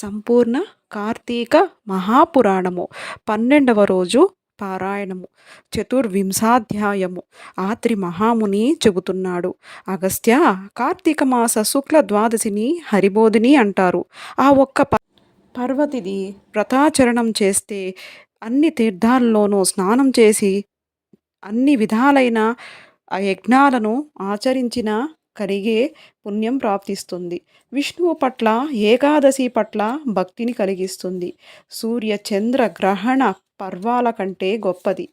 సంపూర్ణ కార్తీక మహాపురాణము. పన్నెండవ రోజు పారాయణము. చతుర్వింశాధ్యాయము. ఆత్రి మహాముని చెబుతున్నాడు. అగస్త్య కార్తీక మాస శుక్ల ద్వాదశిని హరిబోధిని అంటారు. ఆ ఒక్క ప- పర్వతిది వ్రతాచరణం చేస్తే అన్ని తీర్థాల్లోనూ స్నానం చేసి అన్ని విధాలైన యజ్ఞాలను ఆచరించిన కరిగే పుణ్యం ప్రాప్తిస్తుంది. విష్ణువు పట్ల ఏకాదశి పట్ల భక్తిని కలిగిస్తుంది. సూర్య చంద్ర గ్రహణ పర్వాల కంటే గొప్పది.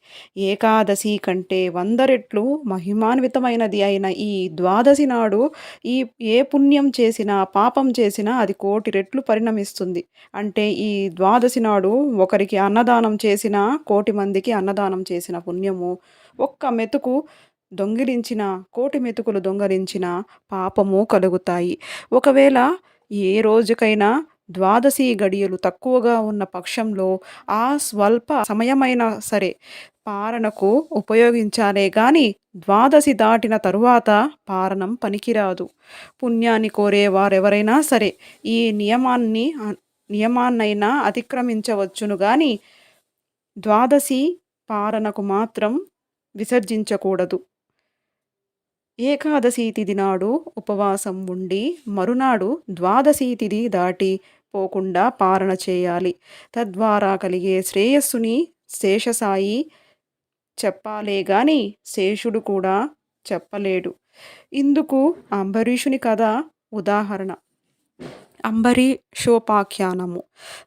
ఏకాదశి కంటే వంద రెట్లు మహిమాన్వితమైనది అయిన ఈ ద్వాదశి నాడు ఈ ఏ పుణ్యం చేసినా పాపం చేసినా అది కోటి రెట్లు పరిణమిస్తుంది. అంటే ఈ ద్వాదశి నాడు ఒకరికి అన్నదానం చేసిన కోటి మందికి అన్నదానం చేసిన పుణ్యము ఒక్క మెతుకు దొంగిలించిన కోటి మెతుకులు దొంగలించిన పాపము కలుగుతాయి. ఒకవేళ ఏ రోజుకైనా ద్వాదశి గడియలు తక్కువగా ఉన్న పక్షంలో ఆ స్వల్ప సమయమైనా సరే పారణకు ఉపయోగించాలే గాని ద్వాదశి దాటిన తరువాత పారణం పనికిరాదు. పుణ్యాన్ని కోరే వారెవరైనా సరే ఈ నియమాన్ని నియమాన్నైనా అతిక్రమించవచ్చును గాని ద్వాదశి పారణకు మాత్రం విసర్జించకూడదు. ఏకాదశి తిథి నాడు ఉపవాసం ఉండి మరునాడు ద్వాదశి తిథి దాటి పోకుండా పారణ చేయాలి. తద్వారా కలిగే శ్రేయస్సుని శేషసాయి చెప్పాలే గాని శేషుడు కూడా చెప్పలేడు. ఇందుకు అంబరీషుని కథ ఉదాహరణ. అంబరీషోపాఖ్యానము.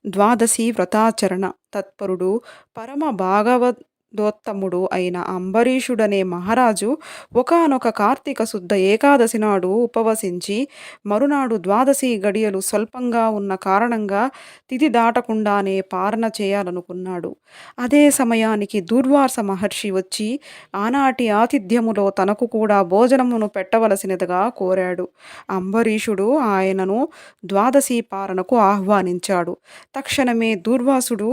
ద్వాదశి వ్రతాచరణ. తత్పరుడు పరమ భాగవత్ దోత్తముడు అయిన అంబరీషుడనే మహారాజు ఒకానొక కార్తీక శుద్ధ ఏకాదశి నాడు ఉపవసించి మరునాడు ద్వాదశి గడియలు స్వల్పంగా ఉన్న కారణంగా తిథి దాటకుండానే పారణ చేయాలనుకున్నాడు. అదే సమయానికి దూర్వాస మహర్షి వచ్చి ఆనాటి ఆతిథ్యములో తనకు కూడా భోజనమును పెట్టవలసినదిగా కోరాడు. అంబరీషుడు ఆయనను ద్వాదశి పారణకు ఆహ్వానించాడు. తక్షణమే దూర్వాసుడు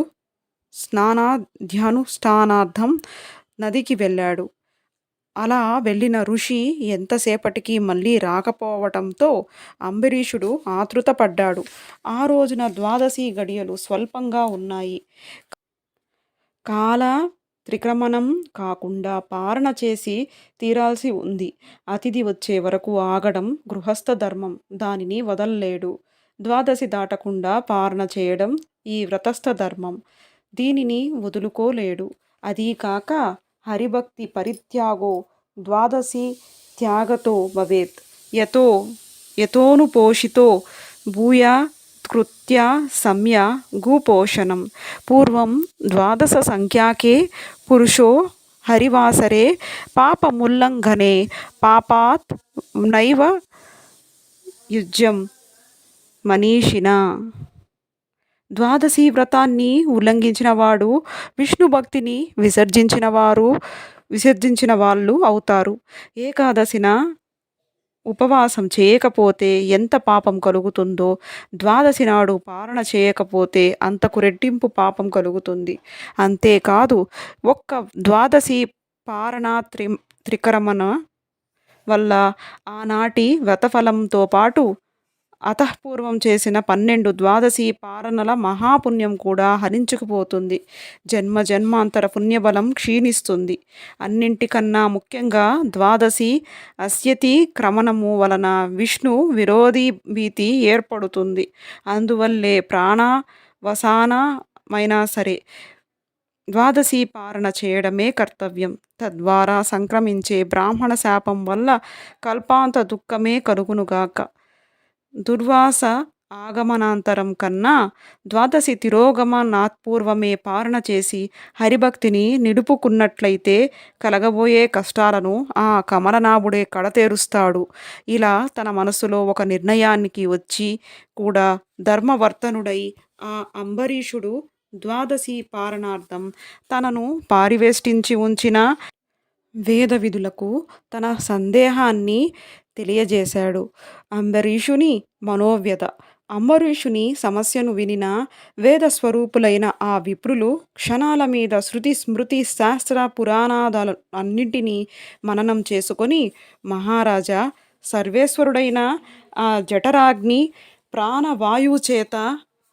స్నానాధ్యానుష్ఠానార్థం నదికి వెళ్ళాడు. అలా వెళ్ళిన ఋషి ఎంతసేపటికి మళ్ళీ రాకపోవటంతో అంబరీషుడు ఆతృతపడ్డాడు. ఆ రోజున ద్వాదశి గడియలు స్వల్పంగా ఉన్నాయి. కాల త్రిక్రమణం కాకుండా పారణ చేసి తీరాల్సి ఉంది. అతిథి వచ్చే వరకు ఆగడం గృహస్థ ధర్మం. దానిని వదల్లేడు. ద్వాదశి దాటకుండా పారణ చేయడం ఈ వ్రతస్థ ధర్మం. దీనిని వదులుకోలేడు. అదీ కాక హరిభక్తి పరిత్యాగో ద్వాదశి త్యాగతో భవేత్. యతో యతోను పోషితో భూయా కృత్య సమ్య గోపోషణం. పూర్వం ద్వాదశ సంఖ్యాకే పురుషో హరివాసరే పాపముల్లంఘనే పాపాత్ నైవ యుజ్యం మనీషిణ ద్వాదశి వ్రతాన్ని ఉల్లంఘించిన వాడు విష్ణు భక్తిని విసర్జించిన వారు విసర్జించిన వాళ్ళు అవుతారు. ఏకాదశిన ఉపవాసం చేయకపోతే ఎంత పాపం కలుగుతుందో ద్వాదశి నాడు పారణ చేయకపోతే అంతకు రెట్టింపు పాపం కలుగుతుంది. అంతేకాదు ఒక్క ద్వాదశి పారణ త్రి త్రికరమణ వల్ల ఆనాటి వ్రతఫలంతో పాటు అతఃపూర్వం చేసిన పన్నెండు ద్వాదశి పారణల మహాపుణ్యం కూడా హరించుకుపోతుంది. జన్మ జన్మాంతర పుణ్యబలం క్షీణిస్తుంది. అన్నింటికన్నా ముఖ్యంగా ద్వాదశి అస్యతి క్రమణము వలన విష్ణు విరోధి భీతి ఏర్పడుతుంది. అందువల్లే ప్రాణ వసానమైనా సరే ద్వాదశి పారణ చేయడమే కర్తవ్యం. తద్వారా సంక్రమించే బ్రాహ్మణ శాపం వల్ల కల్పాంత దుఃఖమే కలుగునుగాక. దుర్వాస ఆగమనాంతరం కన్నా ద్వాదశి తిరోగమనాత్పూర్వమే పారణ చేసి హరిభక్తిని నిలుపుకున్నట్లయితే కలగబోయే కష్టాలను ఆ కమలనాభుడే కడతేరుస్తాడు. ఇలా తన మనసులో ఒక నిర్ణయానికి వచ్చి కూడా ధర్మవర్తనుడై ఆ అంబరీషుడు ద్వాదశి పారణార్థం తనను పారివేష్టించి ఉంచిన వేద విధులకు తన సందేహాన్ని తెలియజేశాడు. అంబరీషుని మనోవ్యత అంబరీషుని సమస్యను వినిన వేద స్వరూపులైన ఆ విప్రులు క్షణాల మీద శృతి స్మృతి శాస్త్ర పురాణాదాల అన్నింటినీ మననం చేసుకొని మహారాజా సర్వేశ్వరుడైన ఆ జఠరాగ్ని ప్రాణవాయువు చేత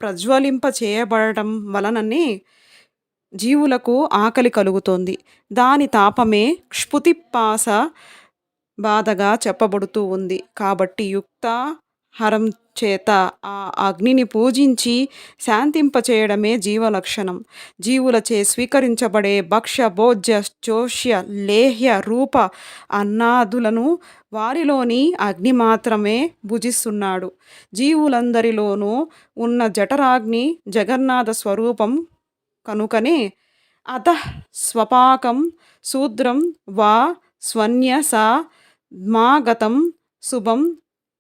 ప్రజ్వలింప చేయబడటం వలననే జీవులకు ఆకలి కలుగుతోంది. దాని తాపమే క్షుతిపాస బాధగా చెప్పబడుతూ ఉంది. కాబట్టి యుక్త హరం చేత ఆ అగ్నిని పూజించి శాంతింపచేయడమే జీవలక్షణం. జీవులచే స్వీకరించబడే భక్ష్య భోజ్య చోష్య లేహ్య రూప అన్నాదులను వారిలోని అగ్ని మాత్రమే భుజిస్తున్నాడు. జీవులందరిలోనూ ఉన్న జఠరాగ్ని జగన్నాథ స్వరూపం కనుకనే అత స్వపాకం శూద్రం వా స్వన్యస మాగతం శుభం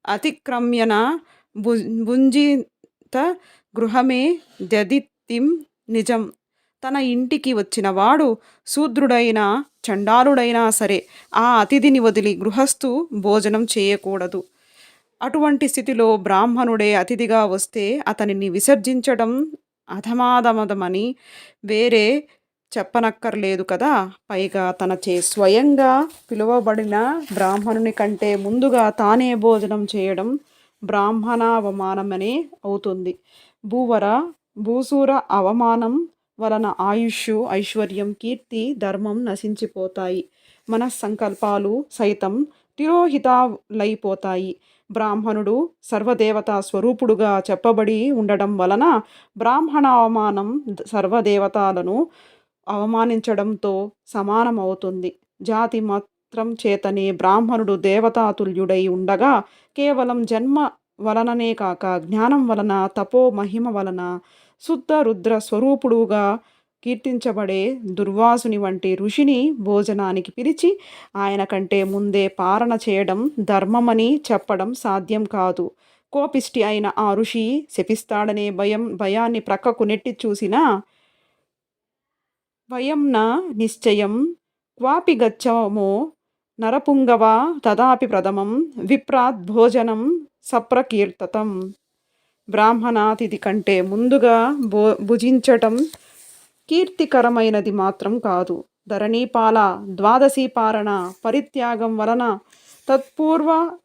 అతిక్రమ్యన భు భుంజిత గృహమే దదిత్తిం నిజం. తన ఇంటికి వచ్చినవాడు శూద్రుడైనా చండాలుడైనా సరే ఆ అతిథిని వదిలి గృహస్థు భోజనం చేయకూడదు. అటువంటి స్థితిలో బ్రాహ్మణుడే అతిథిగా వస్తే అతనిని విసర్జించడం అధమాదమదమని వేరే చెప్పనక్కర్లేదు కదా. పైగా తనచే స్వయంగా పిలువబడిన బ్రాహ్మణుని కంటే ముందుగా తానే భోజనం చేయడం బ్రాహ్మణావమానమనే అవుతుంది. భూవర భూసూర అవమానం వలన ఆయుష్ ఐశ్వర్యం కీర్తి ధర్మం నశించిపోతాయి. మనస్సంకల్పాలు సైతం తిరోహితాలైపోతాయి. బ్రాహ్మణుడు సర్వదేవతా స్వరూపుడుగా చెప్పబడి ఉండడం వలన బ్రాహ్మణ అవమానం సర్వదేవతాలను అవమానించడంతో సమానమవుతుంది. జాతి మాత్రం చేతనే బ్రాహ్మణుడు దేవతాతుల్యుడై ఉండగా కేవలం జన్మ వలననే కాక జ్ఞానం వలన తపో మహిమ వలన శుద్ధ రుద్ర స్వరూపుడుగా కీర్తించబడే దుర్వాసుని వంటి ఋషిని భోజనానికి పిలిచి ఆయన కంటే ముందే పారణ చేయడం ధర్మమని చెప్పడం సాధ్యం కాదు. కోపిష్టి అయిన ఆ ఋషి శపిస్తాడనే భయం భయాన్ని ప్రక్కకు నెట్టి చూసినా వయం న నిశ్చయం? క్వాపి గచ్చమో నరపుంగవ తదాపి ప్రథమం విప్రాత్ భోజనం సప్రకీర్తతం. బ్రాహ్మణాతిథి కంటే ముందుగా భో భుజించటం కీర్తికరమైనది మాత్రం కాదు. ధరణీపాల ద్వాదశి పారణ పరిత్యాగం వలన తత్పూర్వ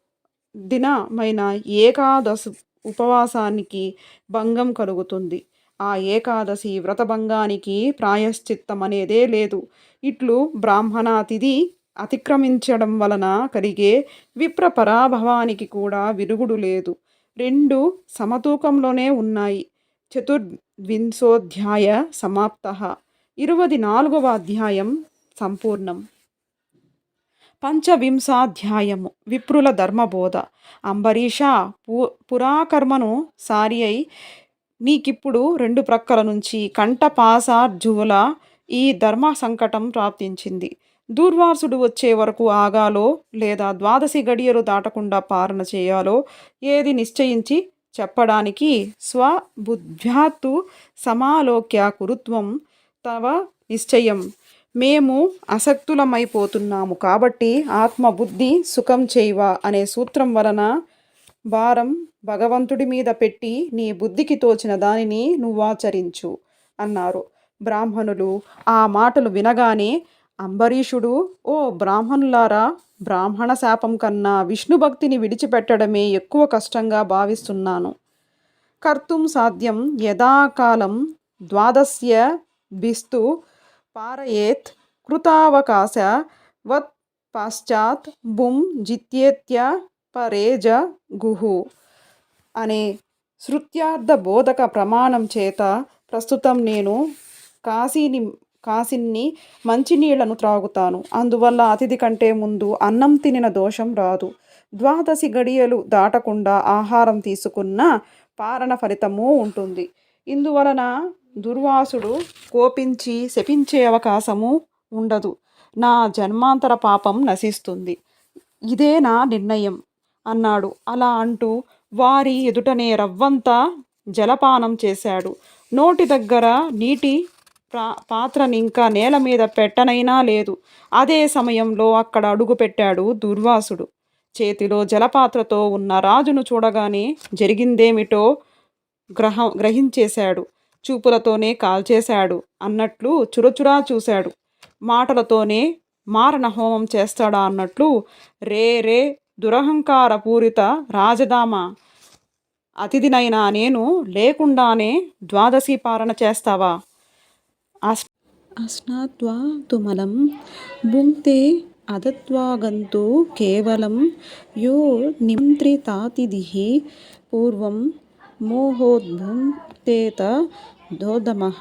దినమైన ఏకాదశ ఉపవాసానికి భంగం కలుగుతుంది. ఆ ఏకాదశి వ్రతభంగానికి ప్రాయశ్చిత్తమనేదే లేదు. ఇట్లు బ్రాహ్మణాతిథి అతిక్రమించడం వలన కలిగే విప్ర పరాభవానికి కూడా విరుగుడు లేదు. రెండు సమతూకంలోనే ఉన్నాయి. చతుర్వింశోధ్యాయ సమాప్త. ఇరవది నాలుగవ అధ్యాయం సంపూర్ణం. పంచవింశాధ్యాయము విప్రుల ధర్మబోధ. అంబరీష పు పురాకర్మను సారి అయి నీకిప్పుడు రెండు ప్రక్కల నుంచి కంఠపాసార్జువుల ఈ ధర్మ సంకటం ప్రాప్తించింది. దూర్వాసుడు వచ్చే వరకు ఆగాలో లేదా ద్వాదశి గడియలు దాటకుండా పాలన చేయాలో ఏది నిశ్చయించి చెప్పడానికి స్వబుద్ధ్యాత్తు సమాలోక్య కురుత్వం తవ నిశ్చయం. మేము అసక్తులమైపోతున్నాము కాబట్టి ఆత్మబుద్ధి సుఖం చేయవ అనే సూత్రం వలన భారం భగవంతుడి మీద పెట్టి నీ బుద్ధికి తోచిన దానిని నువ్వాచరించు అన్నారు. బ్రాహ్మణులు ఆ మాటలు వినగానే అంబరీషుడు ఓ బ్రాహ్మణులారా బ్రాహ్మణ శాపం కన్నా విష్ణు భక్తిని విడిచిపెట్టడమే ఎక్కువ కష్టంగా భావిస్తున్నాను. కర్తుం సాధ్యం యథాకాలం ద్వాదశ్య బిస్తు పారయేత్ కృతావకాశ వత్ పాశ్చాత్ బుం జిత్యేత్య పరేజ గుహు అనే శృత్యార్థ బోధక ప్రమాణం చేత ప్రస్తుతం నేను కాశీని కాసిన్ని మంచినీళ్ళను త్రాగుతాను. అందువల్ల అతిథి కంటే ముందు అన్నం తినిన దోషం రాదు. ద్వాదశి గడియలు దాటకుండా ఆహారం తీసుకున్న పారణ ఫలితము ఉంటుంది. ఇందువలన దుర్వాసుడు కోపించి శపించే అవకాశము ఉండదు. నా జన్మాంతర పాపం నశిస్తుంది. ఇదే నా నిర్ణయం. అన్నాడు. అలా అంటూ వారి ఎదుటనే రవ్వంతా జలపానం చేశాడు. నోటి దగ్గర నీటి ప్రా పాత్రని ఇంకా నేల మీద పెట్టనైనా లేదు. అదే సమయంలో అక్కడ అడుగు పెట్టాడు దుర్వాసుడు. చేతిలో జలపాత్రతో ఉన్న రాజును చూడగానే జరిగిందేమిటో గ్రహ గ్రహించేశాడు. చూపులతోనే కాల్చేశాడు. అన్నట్లు చురచురా చూశాడు. మాటలతోనే మారణ హోమం చేస్తాడా అన్నట్లు రే రే దురహంకార పూరిత రాజధామ అతిథినైనా నేను లేకుండానే ద్వాదశి పారణ చేస్తావా? అస్ అస్నాత్వా తుమలం భుంక్తే అదత్వాగంతు కేవలం యో నిమంత్రితాతిథిః పూర్వం మోహోద్భుంక్తేత దోదమః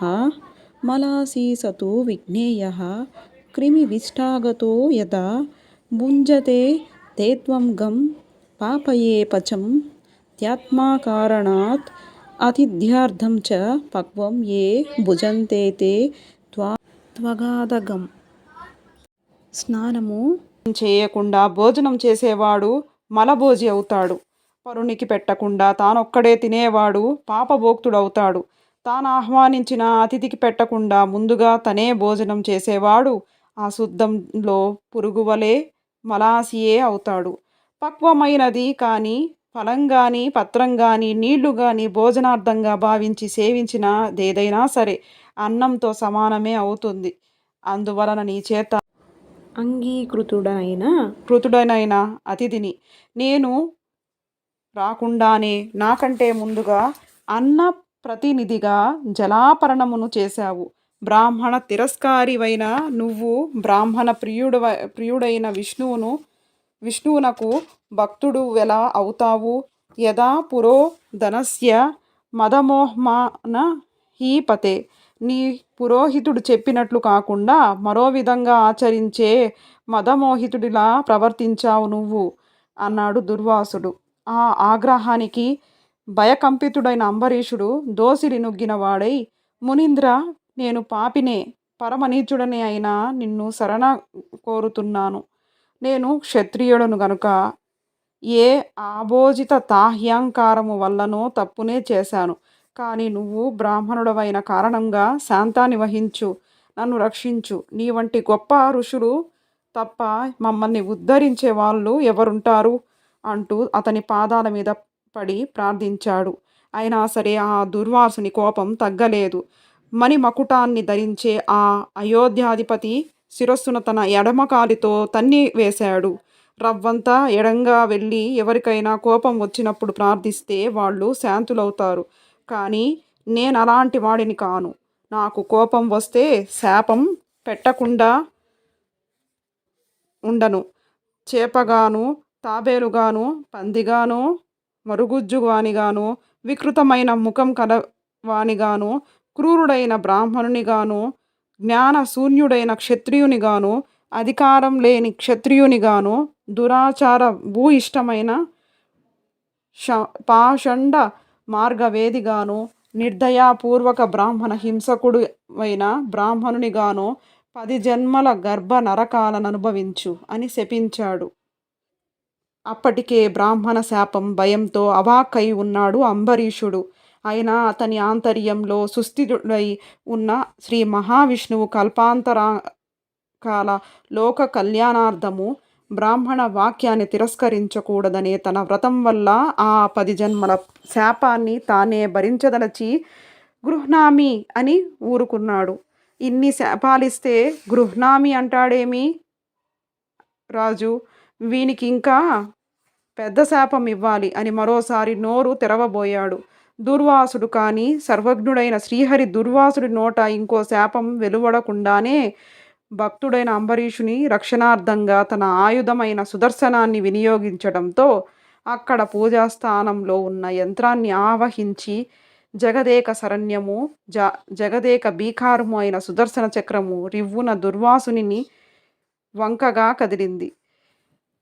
మలాసీసతు విజ్ఞేయः క్రిమివిష్టాగతో యథా భుంజతే తేత్వం గం పాపయే పచం త్యాత్మాకారణాత్ అతిథ్యార్థం చ పక్వం ఏ భుజంతే తే త్వా త్వగాదగం. స్నానము చేయకుండా భోజనం చేసేవాడు మలభోజి అవుతాడు. పరునికి పెట్టకుండా తానొక్కడే తినేవాడు పాపభోక్తుడవుతాడు. తాను ఆహ్వానించిన అతిథికి పెట్టకుండా ముందుగా తనే భోజనం చేసేవాడు. ఆ శుద్ధంలో పురుగువలే మలాసియే అవుతాడు. పక్వమైనది కానీ ఫలం కానీ పత్రం కానీ నీళ్ళు కానీ భోజనార్థంగా భావించి సేవించినదేదైనా సరే అన్నంతో సమానమే అవుతుంది. అందువలన నీ చేత అంగీకృతుడైన కృతుడనైన అతిథిని. నేను రాకుండానే నాకంటే ముందుగా అన్న ప్రతినిధిగా జలాపరణమును చేశావు. బ్రాహ్మణ తిరస్కారివైన నువ్వు బ్రాహ్మణ ప్రియుడు ప్రియుడైన విష్ణువును విష్ణువునకు భక్తుడు ఎలా అవుతావు? యదా పురోధనస్య మదమోహమాన హీపతే. నీ పురోహితుడు చెప్పినట్లు కాకుండా మరో విధంగా ఆచరించే మదమోహితుడిలా ప్రవర్తించావు నువ్వు అన్నాడు దుర్వాసుడు. ఆ ఆగ్రహానికి భయకంపితుడైన అంబరీషుడు దోసిడి నుగ్గిన వాడై మునీంద్ర నేను పాపినే పరమనీచుడనే అయినా నిన్ను శరణ కోరుతున్నాను. నేను క్షత్రియుడను గనుక ఏ ఆభోజిత తాహ్యాంకారము వల్లనో తప్పునే చేశాను. కానీ నువ్వు బ్రాహ్మణుడవైన కారణంగా శాంతాన్ని వహించు నన్ను రక్షించు. నీ వంటి గొప్ప ఋషులు తప్ప మమ్మల్ని ఉద్ధరించే వాళ్ళు ఎవరుంటారు? అంటూ అతని పాదాల మీద పడి ప్రార్థించాడు. అయినా సరే ఆ దుర్వాసుని కోపం తగ్గలేదు. మణి మకుటాన్ని ధరించే ఆ అయోధ్యాధిపతి శిరస్సున తన ఎడమకాలితో తన్ని వేశాడు. రవ్వంతా ఎడంగా వెళ్ళి ఎవరికైనా కోపం వచ్చినప్పుడు ప్రార్థిస్తే వాళ్ళు శాంతులవుతారు. కానీ నేను అలాంటి వాడిని కాను. నాకు కోపం వస్తే శాపం పెట్టకుండా ఉండను. చేపగాను తాబేలుగాను పందిగాను మరుగుజ్జువానిగాను వికృతమైన ముఖం కలవానిగాను క్రూరుడైన బ్రాహ్మణునిగాను జ్ఞాన శూన్యుడైన క్షత్రియునిగాను అధికారం లేని క్షత్రియునిగాను దురాచార భూయిష్టమైన ష పాషండ మార్గవేదిగాను నిర్దయాపూర్వక బ్రాహ్మణ హింసకుడు అయిన బ్రాహ్మణునిగాను పది జన్మల గర్భ నరకాలను అనుభవించు అని శపించాడు. అప్పటికే బ్రాహ్మణ శాపం భయంతో అవాక్కై ఉన్నాడు అంబరీషుడు. అయినా అతని ఆంతర్యంలో సుస్థిరుడై ఉన్న శ్రీ మహావిష్ణువు కల్పాంతర కాల లోక కళ్యాణార్థము బ్రాహ్మణ వాక్యాన్ని తిరస్కరించకూడదనే తన వ్రతం వల్ల ఆ పది జన్మల శాపాన్ని తానే భరించదలచి గృహ్నామి అని ఊరుకున్నాడు. ఇన్ని శాపాలిస్తే గృహ్నామి అంటాడేమి? రాజు వీనికి ఇంకా పెద్ద శాపం ఇవ్వాలి అని మరోసారి నోరు తెరవబోయాడు. దుర్వాసుడు కానీ సర్వజ్ఞుడైన శ్రీహరి దుర్వాసుడి నోట ఇంకో శాపం వెలువడకుండానే భక్తుడైన అంబరీషుని రక్షణార్థంగా తన ఆయుధమైన సుదర్శనాన్ని వినియోగించడంతో అక్కడ పూజాస్థానంలో ఉన్న యంత్రాన్ని ఆవహించి జగదేక శరణ్యము జ జగదేక భీకారము అయిన సుదర్శన చక్రము రివ్వున దుర్వాసుని వంకగా కదిలింది.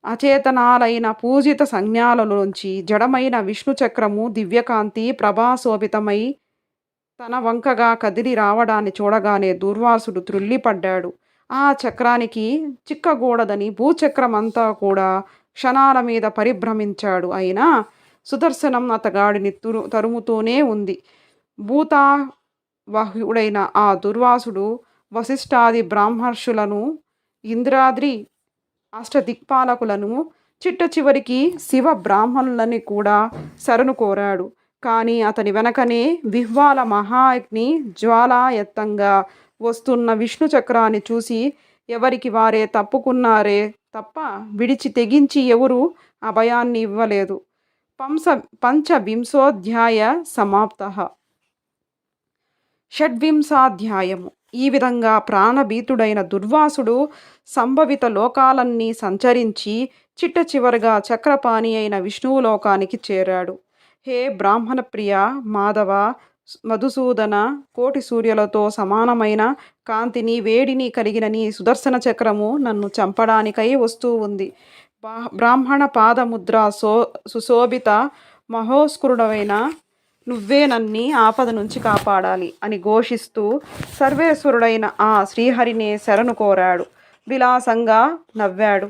అచేతనాలైన పూజిత సంజ్ఞాలలోంచి జడమైన విష్ణు చక్రము దివ్యకాంతి ప్రభాశోభితమై తన వంకగా కదిలి రావడాన్ని చూడగానే దుర్వాసుడు త్రుల్లిపడ్డాడు ఆ చక్రానికి చిక్కకూడదని భూచక్రమంతా కూడా క్షణాల మీద పరిభ్రమించాడు. అయినా సుదర్శనం అతగాడిని తురు తరుముతూనే ఉంది. భూతావహుడైన ఆ దుర్వాసుడు వశిష్ఠాది బ్రాహ్మర్షులను ఇంద్రాద్రి అష్టదిక్పాలకులను చిట్ట చివరికి శివ బ్రాహ్మణులని కూడా శరణు కోరాడు. కానీ అతని వెనకనే విహ్వాల మహాగ్ని జ్వాలాయత్తంగా వస్తున్న విష్ణు చక్రాన్ని చూసి ఎవరికి వారే తప్పుకున్నారే తప్ప విడిచి తెగించి ఎవరు అభయాన్ని ఇవ్వలేదు. పంస పంచవింశోధ్యాయ సమాప్త. షడ్వింశాధ్యాయము. ఈ విధంగా ప్రాణభీతుడైన దుర్వాసుడు సంభవిత లోకాలన్నీ సంచరించి చిట్ట చివరగా చక్రపాణి అయిన విష్ణువు లోకానికి చేరాడు. హే బ్రాహ్మణ ప్రియ మాధవ మధుసూదన కోటి సూర్యులతో సమానమైన కాంతిని వేడిని కలిగిన నీ సుదర్శన చక్రము నన్ను చంపడానికై వస్తూ ఉంది. బ్రాహ్మణ పాదముద్ర సో సుశోభిత మహోస్కృడమైన నువ్వే నన్ని ఆపద నుంచి కాపాడాలి అని ఘోషిస్తూ సర్వేశ్వరుడైన ఆ శ్రీహరినే శరణు కోరాడు. విలాసంగా నవ్వాడు.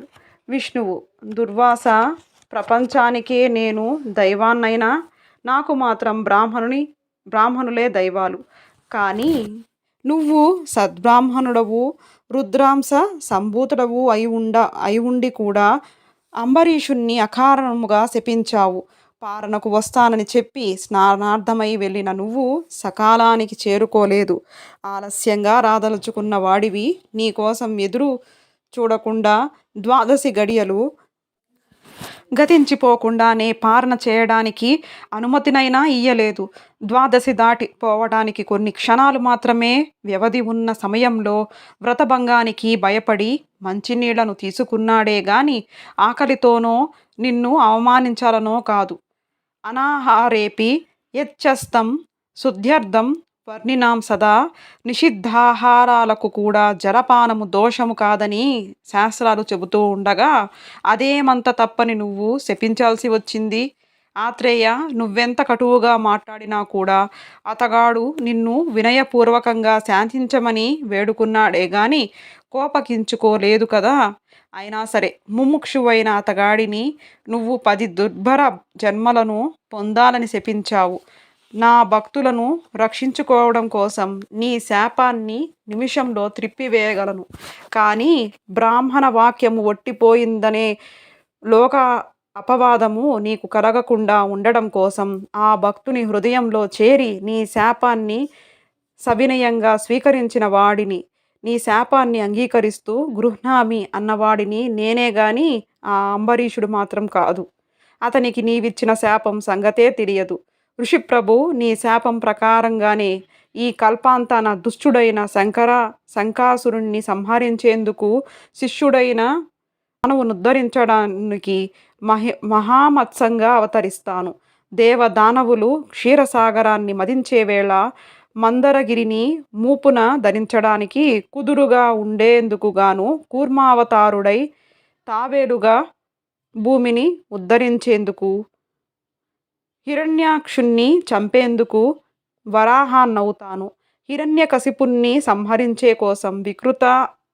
విష్ణువు దుర్వాస ప్రపంచానికే నేను దైవాన్నైనా నాకు మాత్రం బ్రాహ్మణుని బ్రాహ్మణులే దైవాలు. కానీ నువ్వు సద్బ్రాహ్మణుడవు రుద్రాంశ సంభూతుడవు అయి ఉండ అయి ఉండి కూడా అంబరీషుణ్ణి అకారణముగా శపించావు. పారణకు వస్తానని చెప్పి స్నానార్థమై వెళ్ళిన నువ్వు సకాలానికి చేరుకోలేదు. ఆలస్యంగా రాదలుచుకున్న వాడివి నీకోసం ఎదురు చూడకుండా ద్వాదశి గడియలు గతించిపోకుండానే పారణ చేయడానికి అనుమతినైనా ఇయ్యలేదు. ద్వాదశి దాటిపోవడానికి కొన్ని క్షణాలు మాత్రమే వ్యవధి ఉన్న సమయంలో వ్రతభంగానికి భయపడి మంచినీళ్ళను తీసుకున్నాడే గాని ఆకలితోనో నిన్ను అవమానించాలనో కాదు. అనాహారేపి యచ్చస్తం శుద్ధ్యర్థం వర్ణినాం సదా. నిషిద్ధాహారాలకు కూడా జలపానము దోషము కాదని శాస్త్రాలు చెబుతూ ఉండగా అదేమంత తప్పని నువ్వు శపించాల్సి వచ్చింది. ఆత్రేయ నువ్వెంత కటువుగా మాట్లాడినా కూడా అతగాడు నిన్ను వినయపూర్వకంగా శాంతించమని వేడుకున్నాడే గాని కోపకించుకోలేదు కదా. అయినా సరే ముముక్షువైన అతగాడిని నువ్వు పది దుర్భర జన్మలను పొందాలని శపించావు. నా భక్తులను రక్షించుకోవడం కోసం నీ శాపాన్ని నిమిషంలో త్రిప్పివేయగలను. కానీ బ్రాహ్మణ వాక్యము ఒట్టిపోయిందనే లోక అపవాదము నీకు కలగకుండా ఉండడం కోసం ఆ భక్తుని హృదయంలో చేరి నీ శాపాన్ని సవినయంగా స్వీకరించిన వాడిని నీ శాపాన్ని అంగీకరిస్తూ గృహ్ణామి అన్నవాడిని నేనే గాని ఆ అంబరీషుడు మాత్రం కాదు. అతనికి నీవిచ్చిన శాపం సంగతే తెలియదు. ఋషిప్రభు నీ శాపం ప్రకారంగానే ఈ కల్పాంతాన దుష్టుడైన శంకర శంకాసురుణ్ణి సంహరించేందుకు శిష్యుడైన మానవును ఉద్ధరించడానికి మహి మహామత్సంగా అవతరిస్తాను. దేవ దానవులు క్షీరసాగరాన్ని మదించే వేళ మందరగిరిని మూపున ధరించడానికి కుదురుగా ఉండేందుకు గాను కూర్మావతారుడై తావేలుగా భూమిని ఉద్ధరించేందుకు హిరణ్యాక్షుణ్ణి చంపేందుకు వరాహాన్నవుతాను. హిరణ్యకశిపుణ్ణి సంహరించే కోసం వికృత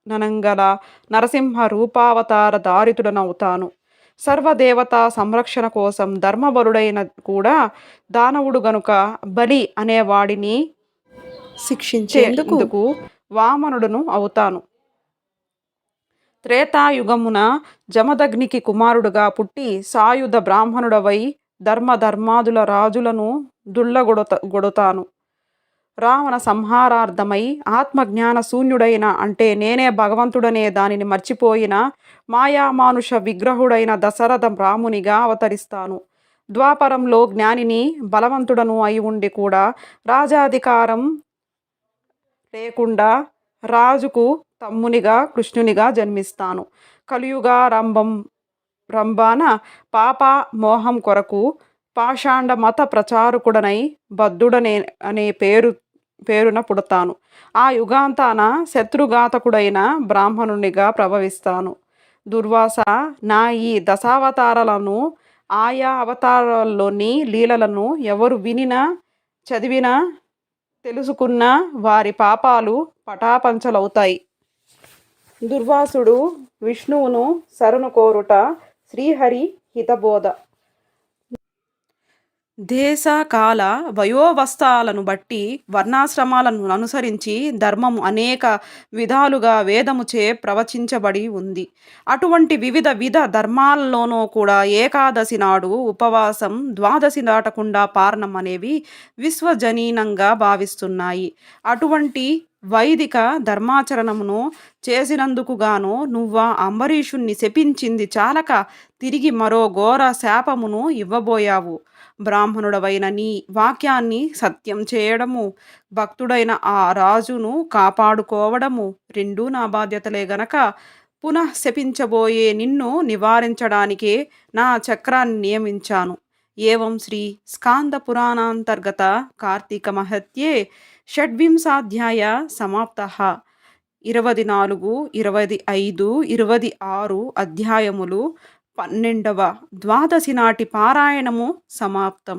ననంగల నరసింహ రూపావతార దారితుడనవుతాను సర్వదేవతా సంరక్షణ కోసం ధర్మబరుడైన కూడా దానవుడు గనుక బలి అనేవాడిని శిక్షించేందుకు వామనుడును అవుతాను. త్రేతాయుగమున జమదగ్నికి కుమారుడుగా పుట్టి సాయుధ బ్రాహ్మణుడవై ధర్మ ధర్మాదుల రాజులను దుళ్ళగొడత గొడతాను. రావణ సంహారార్థమై ఆత్మజ్ఞాన శూన్యుడైన అంటే నేనే భగవంతుడనే దానిని మర్చిపోయిన మాయామానుష విగ్రహుడైన దశరథ రామునిగా అవతరిస్తాను. ద్వాపరంలో జ్ఞానిని బలవంతుడను అయి ఉండి కూడా రాజాధికారం లేకుండా రాజుకు తమ్మునిగా కృష్ణునిగా జన్మిస్తాను. కలియుగారంభం రంభాన పాప మోహం కొరకు పాషాండ మత ప్రచారకుడనై బద్ధుడనే అనే పేరు పేరున పుడతాను. ఆ యుగాంతాన శత్రుఘాతకుడైన బ్రాహ్మణునిగా ప్రభవిస్తాను దుర్వాస నా ఈ దశావతారాలను ఆయా అవతారాల్లోని లీలలను ఎవరు వినినా చదివినా తెలుసుకున్న వారి పాపాలు పటాపంచలవుతాయి. దుర్వాసుడు విష్ణువును శరణు కోరుట శ్రీహరి హితబోధ. దేశ కాల వయోవస్థాలను బట్టి వర్ణాశ్రమాలను అనుసరించి ధర్మం అనేక విధాలుగా వేదముచే ప్రవచించబడి ఉంది. అటువంటి వివిధ విధ ధర్మాల్లోనూ కూడా ఏకాదశి నాడు ఉపవాసం ద్వాదశి దాటకుండా పారణం అనేవి విశ్వజనీనంగా భావిస్తున్నాయి. అటువంటి వైదిక ధర్మాచరణమును చేసినందుకు గాను నువ్వా అంబరీషుణ్ణి శపించింది చాలక తిరిగి మరో ఘోర శాపమును ఇవ్వబోయావు. బ్రాహ్మణుడవైన నీ వాక్యాన్ని సత్యం చేయడము భక్తుడైన ఆ రాజును కాపాడుకోవడము రెండూ నా బాధ్యతలే గనక పునః శపించబోయే నిన్ను నివారించడానికే నా చక్రాన్ని నియమించాను. ఏవం శ్రీ స్కాంద పురాణాంతర్గత కార్తీక మహత్యే షడ్వింశాధ్యాయ సమాప్త. ఇరవై నాలుగు ఇరవై ఐదు ఇరవై ఆరు అధ్యాయములు పన్నెండవ ద్వాదశి నాటి పారాయణము సమాప్తం.